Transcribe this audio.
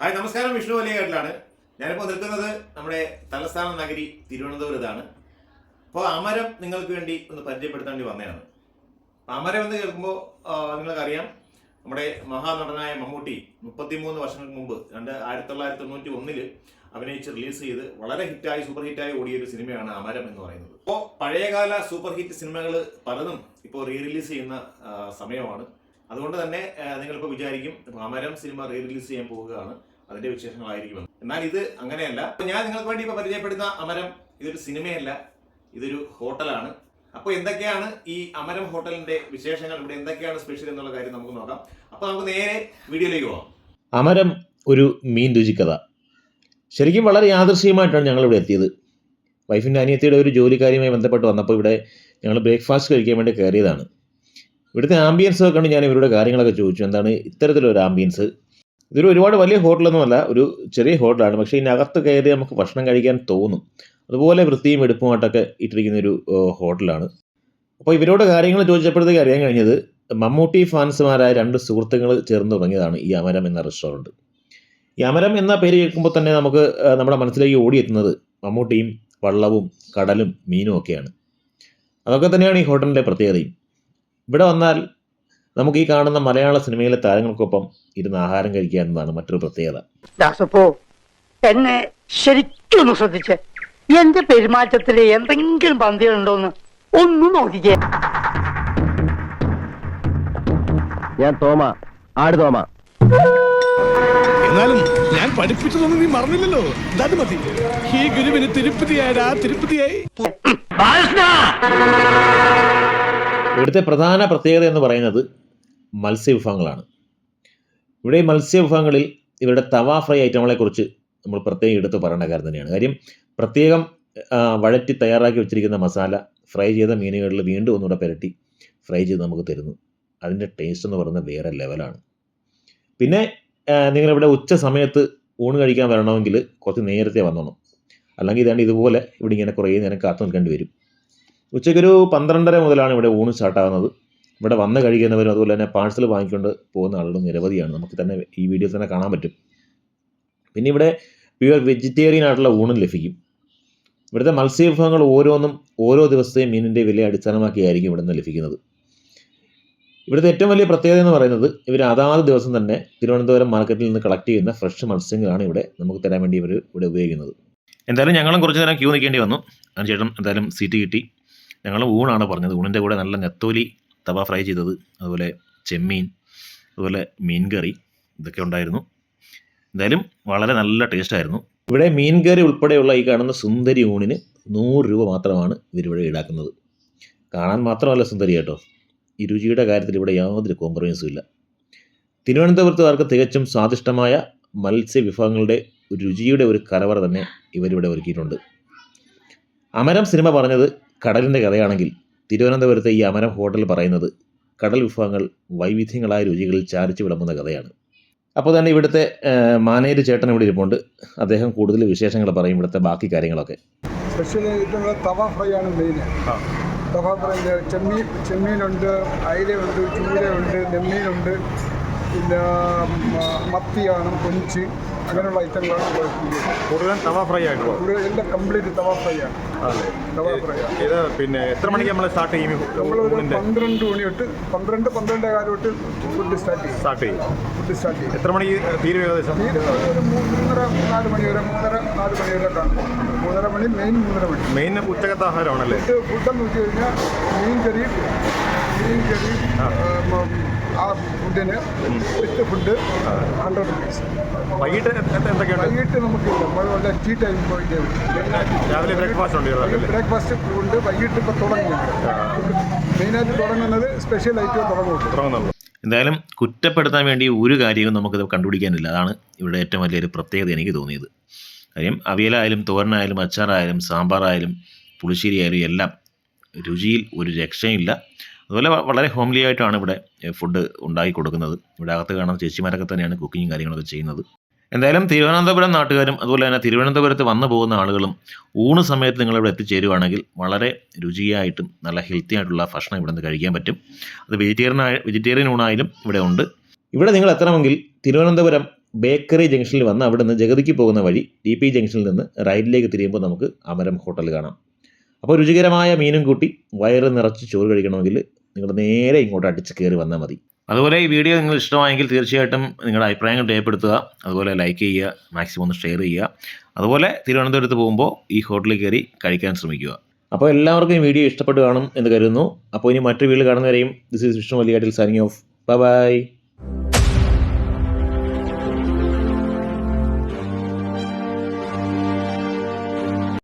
Hi നമസ്കാരം. വിഷ്ണു വലിയകാട്ടിലാണ്. ഞാനിപ്പോൾ നിൽക്കുന്നത് നമ്മുടെ തലസ്ഥാന നഗരി തിരുവനന്തപുരത്താണ്. അപ്പോൾ അമരം നിങ്ങൾക്ക് വേണ്ടി ഒന്ന് പരിചയപ്പെടുത്തേണ്ടി വന്നതാണ്. അമരം എന്ന് കേൾക്കുമ്പോൾ നിങ്ങൾക്കറിയാം നമ്മുടെ മഹാനടനായ മമ്മൂട്ടി മുപ്പത്തിമൂന്ന് വർഷങ്ങൾക്ക് മുമ്പ് രണ്ട് ആയിരത്തി തൊള്ളായിരത്തി തൊണ്ണൂറ്റി ഒന്നിൽ അഭിനയിച്ച് റിലീസ് ചെയ്ത് വളരെ ഹിറ്റായി സൂപ്പർ ഹിറ്റായി ഓടിയ ഒരു സിനിമയാണ് അമരം എന്ന് പറയുന്നത്. അപ്പോൾ പഴയകാല സൂപ്പർ ഹിറ്റ് സിനിമകൾ പലതും ഇപ്പോൾ റീ റിലീസ് ചെയ്യുന്ന സമയമാണ്. അതുകൊണ്ട് തന്നെ നിങ്ങളിപ്പോൾ വിചാരിക്കും അമരം സിനിമ റീ റിലീസ് ചെയ്യാൻ പോവുകയാണ്. അതിന്റെ വിശേഷങ്ങളായിരിക്കും എന്നാൽ ഇത് അങ്ങനെയല്ല. ഞാൻ നിങ്ങൾക്ക് വേണ്ടി ഇപ്പൊ പരിചയപ്പെടുന്ന അമരം ഇതൊരു സിനിമയല്ല ഇതൊരു ഹോട്ടലാണ്. അപ്പോൾ എന്തൊക്കെയാണ് ഈ അമരം ഹോട്ടലിന്റെ വിശേഷങ്ങൾ? ഇവിടെ എന്തൊക്കെയാണ് സ്പെഷ്യൽ എന്നുള്ള കാര്യം നമുക്ക് നോക്കാം. അപ്പോൾ നമുക്ക് നേരെ വീഡിയോയിലേക്ക് പോകാം അമരം ഒരു മീൻ രുചിക്കഥ ശരിക്കും വളരെ യാദൃശ്ചികമായിട്ടാണ് ഞങ്ങളിവിടെ എത്തിയത്. വൈഫിന്റെ അനിയത്തിയുടെ ഒരു ജോലിക്കാരിയുമായി ബന്ധപ്പെട്ട് വന്നപ്പോൾ ഇവിടെ ഞങ്ങൾ ബ്രേക്ക്ഫാസ്റ്റ് കഴിക്കാൻ വേണ്ടി കയറിയതാണ്. ഇവിടുത്തെ ആംബിയൻസ് ഒക്കെ കണ്ട് ഞാൻ ഇവരുടെ കാര്യങ്ങളൊക്കെ ചോദിച്ചു. എന്താണ് ഇത്തരത്തിലൊരു ആംബിയൻസ് ഇതൊരു ഒരുപാട് വലിയ ഹോട്ടലൊന്നുമല്ല ഒരു ചെറിയ ഹോട്ടലാണ്. പക്ഷേ ഇതിനകത്ത് കയറി നമുക്ക് ഭക്ഷണം കഴിക്കാൻ തോന്നും. അതുപോലെ വൃത്തിയും എടുപ്പുമായിട്ടൊക്കെ ഇട്ടിരിക്കുന്ന ഒരു ഹോട്ടലാണ്. അപ്പോൾ ഇവരോട് കാര്യങ്ങൾ ചോദിച്ചപ്പോഴത്തേക്ക് അറിയാൻ കഴിഞ്ഞത് മമ്മൂട്ടി ഫാൻസുമാരായ രണ്ട് സുഹൃത്തുക്കൾ ചേർന്ന് തുടങ്ങിയതാണ് ഈ അമരം എന്ന റെസ്റ്റോറന്റ്. ഈ അമരം എന്ന പേര് കേൾക്കുമ്പോൾ തന്നെ നമുക്ക് നമ്മുടെ മനസ്സിലേക്ക് ഓടിയെത്തുന്നത് മമ്മൂട്ടിയും വള്ളവും കടലും മീനും ഒക്കെയാണ്. അതൊക്കെ തന്നെയാണ് ഈ ഹോട്ടലിന്റെ പ്രത്യേകതയും. ഇവിടെ വന്നാൽ നമുക്ക് ഈ കാണുന്ന മലയാള സിനിമയിലെ താരങ്ങൾക്കൊപ്പം ഇരുന്ന് ആഹാരം കഴിക്കുക എന്നതാണ് മറ്റൊരു പ്രത്യേകത. ദാസപ്പോ എന്നെ ശരിക്കും ഒന്ന് ശ്രദ്ധിച്ചേ. എന്റെ പെരുമാറ്റത്തിൽ എന്തെങ്കിലും പന്തികളുണ്ടോന്ന് ഒന്ന് നോക്കിക്കേ. ഞാൻ തോമ ആട് തോമ. എന്നാലും ഞാൻ പഠിപ്പിച്ചതൊന്നും നീ മറന്നില്ലല്ലോ. അത് മതി. ഈ ഗുരുവിന് തിരുപ്പതിയായടാ തിരുപ്പതിയായി. ഇവിടുത്തെ പ്രധാന പ്രത്യേകത എന്ന് പറയുന്നത് മത്സ്യവിഭവങ്ങളാണ്. ഇവിടെ ഈ മത്സ്യവിഭവങ്ങളിൽ ഇവരുടെ തവ ഫ്രൈ ഐറ്റങ്ങളെക്കുറിച്ച് നമ്മൾ പ്രത്യേകം എടുത്ത് പറയേണ്ട കാര്യം തന്നെയാണ്. കാര്യം പ്രത്യേകം വഴറ്റി തയ്യാറാക്കി വെച്ചിരിക്കുന്ന മസാല ഫ്രൈ ചെയ്ത മീനുകളിൽ വീണ്ടും ഒന്നുകൂടെ പുരട്ടി ഫ്രൈ ചെയ്ത് നമുക്ക് തരുന്നു. അതിന്റെ ടേസ്റ്റ് എന്ന് പറയുന്നത് വേറെ ലെവലാണ് പിന്നെ നിങ്ങളിവിടെ ഉച്ച സമയത്ത് ഊണ് കഴിക്കാൻ വരണമെങ്കിൽ കുറച്ച് നേരത്തെ വന്നോണം. അല്ലെങ്കിൽ ഇതാണ്ട് ഇതുപോലെ ഇവിടെ ഇങ്ങനെ കുറേ നേരം കാത്തു നിൽക്കേണ്ടി വരും. ഉച്ചയ്ക്കൊരു പന്ത്രണ്ടര മുതലാണ് ഇവിടെ ഊണ് സ്റ്റാർട്ടാകുന്നത് ഇവിടെ വന്ന് കഴിക്കുന്നവരും അതുപോലെ തന്നെ പാഴ്സൽ വാങ്ങിക്കൊണ്ട് പോകുന്ന ആളുകളും നിരവധിയാണ്. നമുക്ക് തന്നെ ഈ വീഡിയോ തന്നെ കാണാൻ പറ്റും. പിന്നെ ഇവിടെ പ്യുവർ വെജിറ്റേറിയൻ ആയിട്ടുള്ള ഊണും ലഭിക്കും. ഇവിടുത്തെ മത്സ്യവിഭവങ്ങൾ ഓരോന്നും ഓരോ ദിവസത്തെയും മീനിന്റെ വില അടിസ്ഥാനമാക്കിയായിരിക്കും ഇവിടെ നിന്ന് ലഭിക്കുന്നത്. ഇവിടുത്തെ ഏറ്റവും വലിയ പ്രത്യേകത എന്ന് പറയുന്നത് ഇവർ അതാത് ദിവസം തന്നെ തിരുവനന്തപുരം മാർക്കറ്റിൽ നിന്ന് കളക്ട് ചെയ്യുന്ന ഫ്രഷ് മത്സ്യങ്ങളാണ് ഇവിടെ നമുക്ക് തരാൻ വേണ്ടി ഇവർ ഇവിടെ ഉപയോഗിക്കുന്നത്. എന്തായാലും ഞങ്ങളും കുറച്ച് നേരം ക്യൂ നിൽക്കേണ്ടി വന്നു. അതിനുശേഷം എന്തായാലും സീറ്റ് കിട്ടി. ഞങ്ങൾ ഊണാണ് പറഞ്ഞത്. ഊണിന്റെ കൂടെ നല്ല നെത്തോലി തവ ഫ്രൈ ചെയ്തത് അതുപോലെ ചെമ്മീൻ അതുപോലെ മീൻ കറി ഇതൊക്കെ ഉണ്ടായിരുന്നു. എന്തായാലും വളരെ നല്ല ടേസ്റ്റ് ആയിരുന്നു. ഇവിടെ മീൻ കറി ഉൾപ്പെടെയുള്ള ഈ കാണുന്ന സുന്ദരി ഊണിന് നൂറ് രൂപ മാത്രമാണ് ഇവരിവിടെ ഈടാക്കുന്നത്. കാണാൻ മാത്രമല്ല സുന്ദരി കേട്ടോ. ഈ രുചിയുടെ കാര്യത്തിൽ ഇവിടെ യാതൊരു കോംപ്രമൈസും ഇല്ല. തിരുവനന്തപുരത്തുകാർക്ക് തികച്ചും സ്വാദിഷ്ടമായ മത്സ്യവിഭവങ്ങളുടെ രുചിയുടെ ഒരു കലവറ തന്നെ ഇവരിവിടെ ഒരുക്കിയിട്ടുണ്ട്. അമരം സിനിമ പറഞ്ഞത് കടലിന്റെ കഥയാണെങ്കിൽ തിരുവനന്തപുരത്തെ ഈ അമരം ഹോട്ടൽ പറയുന്നത് കടൽ വിഭവങ്ങൾ വൈവിധ്യങ്ങളായ രുചികളിൽ ചാരിച്ചു വിളമ്പുന്ന കഥയാണ്. അപ്പോൾ തന്നെ ഇവിടുത്തെ മാനേജർ മാനേജ് ചേട്ടൻ ഇവിടെ ഇരിപ്പുണ്ട്. അദ്ദേഹം കൂടുതൽ വിശേഷങ്ങൾ പറയും ഇവിടുത്തെ ബാക്കി കാര്യങ്ങളൊക്കെ. സ്പെഷ്യൽ ആയിട്ടുള്ള തവ ഫ്രൈ ആണ് മെയിൻ തവ ഫ്രൈ ചെമ്മീൻ ചെമ്മീനുണ്ട് അയിലയുണ്ട് ചൂരയുണ്ട് നെമ്മീനുണ്ട് പിന്നെ മത്തിയാണ് കൊഞ്ച്. അങ്ങനെയുള്ള ഐറ്റങ്ങളാണ്. കൂടുതലും തവ ഫ്രൈ ആയിട്ട് ഇവിടെ എല്ലാം കംപ്ലീറ്റ് തവ ഫ്രൈ ആണ്. തവ ഫ്രൈ ആണ്. ഇത് പിന്നെ എത്ര മണിക്ക് നമ്മൾ സ്റ്റാർട്ട് ചെയ്യും നമ്മളൊരു പന്ത്രണ്ട് മണി തൊട്ട് പന്ത്രണ്ട് പന്ത്രണ്ടേ കാലം തൊട്ട് ഫുഡ് സ്റ്റാർട്ട് ചെയ്യും. സ്റ്റാർട്ട് ചെയ്യും. ഫുഡ് സ്റ്റാർട്ട് ചെയ്യും. എത്ര മണിക്ക് തീരും ഏകദേശം? ഒരു മൂന്നര നാല് മണി വരെ മൂന്നര നാല് മണി വരെ കാണും മൂന്നര മണി മെയിൻ മൂന്നര മണി. മെയിൻ ഉച്ചക്കത്തെ ആഹാരമാണല്ലേ? ഫുഡ് ഫുഡെന്ന് വെച്ച് കഴിഞ്ഞാൽ മീൻ കറി മീൻ കറി ആ. ഫുഡിന് ഫുഡ് ഹൺഡ്രഡ് റുപ്പീസ് വൈകിട്ട് വൈകിട്ട് നമുക്ക് വല്ല ടീ ടൈം പോയിട്ട് രാവിലെ ബ്രേക്ക്ഫാസ്റ്റ് ഉണ്ട് ബ്രേക്ക്ഫാസ്റ്റ് ഉണ്ട്. വൈകിട്ട് ഇപ്പോൾ തുടങ്ങുന്നുണ്ട് മെയിനായിട്ട് തുടങ്ങുന്നത് സ്പെഷ്യൽ ഐറ്റം തുടങ്ങുള്ളൂ എന്തായാലും കുറ്റപ്പെടുത്താൻ വേണ്ടി ഒരു കാര്യവും നമുക്കിത് കണ്ടുപിടിക്കാനില്ല. അതാണ് ഇവിടെ ഏറ്റവും വലിയൊരു പ്രത്യേകത എനിക്ക് തോന്നിയത്. കാര്യം അവിയലായാലും തോരനായാലും അച്ചാറായാലും സാമ്പാറായാലും പുളിശ്ശേരി ആയാലും എല്ലാം രുചിയിൽ ഒരു രക്ഷയില്ല. അതുപോലെ വളരെ ഹോംലി ആയിട്ടാണ് ഇവിടെ ഫുഡ് ഉണ്ടാക്കി കൊടുക്കുന്നത്. ഇവിടെ അകത്ത് കാണുന്ന ചേച്ചിമാരൊക്കെ തന്നെയാണ് കുക്കിങ്ങും കാര്യങ്ങളൊക്കെ ചെയ്യുന്നത്. എന്തായാലും തിരുവനന്തപുരം നാട്ടുകാരും അതുപോലെ തന്നെ തിരുവനന്തപുരത്ത് വന്നു പോകുന്ന ആളുകളും ഊണ് സമയത്ത് നിങ്ങളിവിടെ എത്തിച്ചേരുവാണെങ്കിൽ വളരെ രുചിയായിട്ടും നല്ല ഹെൽത്തി ആയിട്ടുള്ള ഭക്ഷണം ഇവിടെ നിന്ന് കഴിക്കാൻ പറ്റും. അത് വെജിറ്റേറിയൻ വെജിറ്റേറിയൻ ഊണായാലും ഇവിടെ ഉണ്ട്. ഇവിടെ നിങ്ങൾ എത്തണമെങ്കിൽ തിരുവനന്തപുരം ബേക്കറി ജംഗ്ഷനിൽ വന്ന് അവിടെ നിന്ന് ജഗതിക്ക് പോകുന്ന വഴി ഡി പി ജംഗ്ഷനിൽ നിന്ന് റൈറ്റിലേക്ക് തിരിയുമ്പോൾ നമുക്ക് അമരം ഹോട്ടൽ കാണാം. അപ്പോൾ രുചികരമായ മീനും കൂട്ടി വയറ് നിറച്ച് ചോറ് കഴിക്കണമെങ്കിൽ നിങ്ങൾ നേരെ ഇങ്ങോട്ട് അടിച്ച് കയറി വന്നാൽ മതി. അതുപോലെ ഈ വീഡിയോ നിങ്ങൾ ഇഷ്ടമായെങ്കിൽ തീർച്ചയായിട്ടും നിങ്ങളുടെ അഭിപ്രായങ്ങൾ രേഖപ്പെടുത്തുക. അതുപോലെ ലൈക്ക് ചെയ്യുക മാക്സിമം ഒന്ന് ഷെയർ ചെയ്യുക. അതുപോലെ തിരുവനന്തപുരത്ത് പോകുമ്പോൾ ഈ ഹോട്ടലിൽ കയറി കഴിക്കാൻ ശ്രമിക്കുക. അപ്പോൾ എല്ലാവർക്കും ഈ വീഡിയോ ഇഷ്ടപ്പെട്ട് കാണും എന്ന് കരുതുന്നു. അപ്പോൾ ഇനി മറ്റൊരു വീഡിയോ കാണുന്നവരെയും ദിസ് ഈസ് വിഷ്ണു വലിയ സൈനിങ് ഓഫ് ബൈ ബൈ